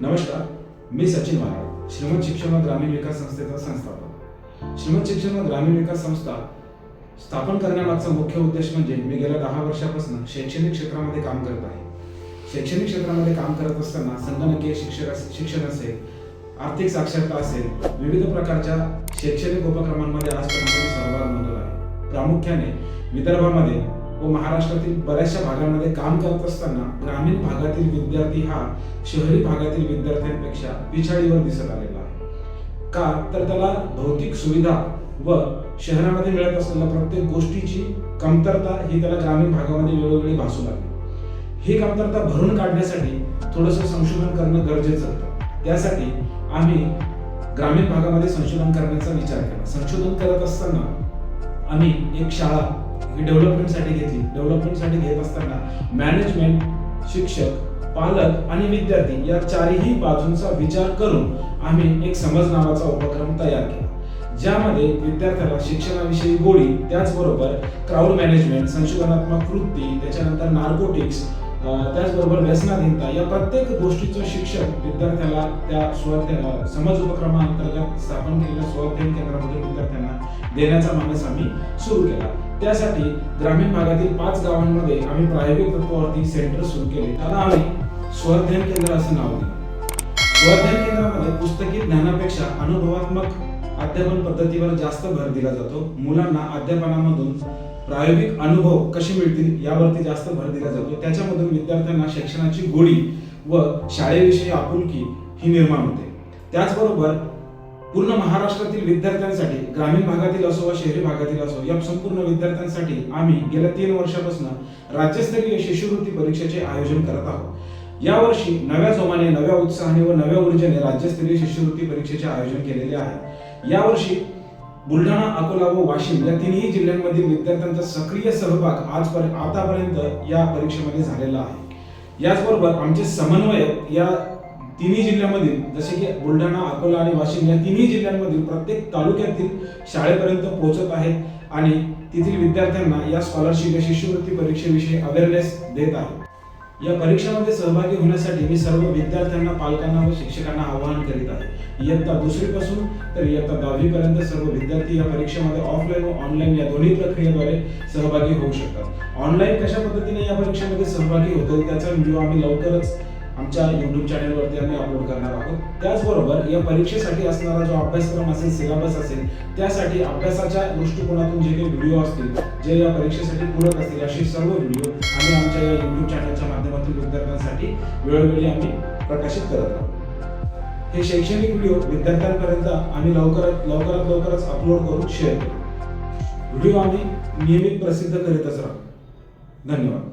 नमस्कार मी सचिन महाराज श्रीमंत शिक्षण व ग्रामीण विकास संस्थेचा संस्थापक. श्रीमंत शिक्षण व ग्रामीण विकास संस्था स्थापन करण्यामागचा मुख्य उद्देश म्हणजे मी गेल्या दहा वर्षापासून शैक्षणिक क्षेत्रामध्ये काम करत आहे. शैक्षणिक क्षेत्रामध्ये काम करत असताना संगणकीय शिक्षक शिक्षण असेल आर्थिक साक्षरता असेल विविध प्रकारच्या शैक्षणिक उपक्रमांमध्ये आजपर्यंत सहभाग नोंदवला आहे. प्रामुख्याने विदर्भामध्ये व महाराष्ट्रातील बऱ्याचशा भागांमध्ये काम करत असताना ग्रामीण भागातील विद्यार्थी हा शहरी भागातील विद्यार्थ्यांपेक्षा पिछाडीवर दिसत आलेला आहे. का? तर त्याला भौतिक सुविधा व शहरामध्ये मिळत असलेल्या प्रत्येक गोष्टीची कमतरता ही त्याला ग्रामीण भागामध्ये वेळोवेळी भासू लागली. ही कमतरता भरून काढण्यासाठी थोडंसं संशोधन करणं गरजेचं होतं. त्यासाठी आम्ही ग्रामीण भागामध्ये संशोधन करण्याचा विचार केला. संशोधन करत असताना आम्ही एक शाळा ही डेव्हलपमेंटसाठी घेतली. डेव्हलपमेंटसाठी घेत असताना मॅनेजमेंट शिक्षक पालक आणि विद्यार्थी या चारही बाजूंचा विचार करून आम्ही एक समज नावाचा उपक्रम तयार केला. ज्यामध्ये विद्यार्थ्याला शिक्षणाविषयी गोडी त्याचबरोबर क्राऊड मॅनेजमेंट संशोधनात्मक कृती त्याच्यानंतर नार्कोटिक्स त्याचबरोबर व्यसनाधीनता या प्रत्येक गोष्टीचं शिक्षण विद्यार्थ्याला त्या स्वाध्याय समज उपक्रमाअंतर्गत स्थापन केलेल्या स्वाध्यायन केंद्रामध्ये विद्यार्थ्यांना देण्याचा मानस आम्ही सुरू केला. त्यासाठी ग्रामीण भागातील पाच गावांमध्ये आम्ही प्रायोगिक तत्वावरती सेंटर सुरू केले. त्याला आम्ही स्वाध्यायन केंद्र असं नाव दिलं. स्वाध्यायन केंद्रामध्ये पुस्तकी ज्ञानापेक्षा अनुभवात्मक अध्यापन पद्धतीवर जास्त भर दिला जातो. मुलांना अध्यापनामधून प्रायोगिक अनुभव कसे मिळतील यावरती जास्त भर दिला जातो. त्याच्यामधून विद्यार्थ्यांना शिक्षणाची गोडी व शाळेविषयी आपुलकी ही निर्माण होते. त्याचबरोबर पूर्ण महाराष्ट्रातील विद्यार्थ्यांसाठी ग्रामीण भागातील असो व शहरी भागातील असो या संपूर्ण विद्यार्थ्यांसाठी आम्ही गेल्या तीन वर्षापासून राज्यस्तरीय शिष्यवृत्ती परीक्षेचे आयोजन करत आहोत. यावर्षी नव्या जोमाने नव्या उत्साहाने व नव्या ऊर्जेने राज्यस्तरीय शिष्यवृत्ती परीक्षेचे आयोजन केलेले आहे. यावर्षी बुलढाणा अकोला व वाशिम या तिन्ही जिल्ह्यांमधील विद्यार्थ्यांचा सक्रिय सहभाग आजपर्यंत आतापर्यंत या परीक्षेमध्ये झालेला आहे. याचबरोबर आमचे समन्वयक या तिन्ही जिल्ह्यामधील जसे की बुलढाणा अकोला आणि वाशिम या तिन्ही जिल्ह्यांमधील प्रत्येक तालुक्यातील शाळेपर्यंत पोहोचत आहेत आणि तेथील विद्यार्थ्यांना या स्कॉलरशिप या शिष्यवृत्ती परीक्षेविषयी अवेअरनेस देत आहे या परीक्षेमध्ये सहभागी होण्यासाठी मी सर्व विद्यार्थ्यांना पालकांना व शिक्षकांना आवाहन करीत आहे. इयत्ता दुसरी पासून तर इयत्ता दहावीपर्यंत सर्व विद्यार्थी या परीक्षेमध्ये ऑफलाईन व ऑनलाईन या दोन्ही प्रक्रियेद्वारे सहभागी होऊ शकतात. ऑनलाईन कशा पद्धतीने या परीक्षेमध्ये सहभागी होतो त्याचा व्हिडिओ आम्ही लवकरच आमच्या युट्यूब चॅनलवरती आम्ही अपलोड करणार आहोत. त्याचबरोबर या परीक्षेसाठी असणारा जो अभ्यासक्रम असेल सिलेबस असेल त्यासाठी अभ्यासाच्या दृष्टिकोनातून जे काही व्हिडिओ असतील जे या परीक्षेसाठी पूरक असतील असे सर्व व्हिडिओ आम्ही आमच्या या युट्यूब चॅनलच्या माध्यमातून विद्यार्थ्यांसाठी वेळोवेळी आम्ही प्रकाशित करत आहोत. हे शैक्षणिक व्हिडिओ विद्यार्थ्यांपर्यंत आम्ही लवकरात लवकरात लवकरच अपलोड करून शेअर करू. व्हिडिओ आम्ही नियमित प्रसिद्ध करीतच राहू. धन्यवाद.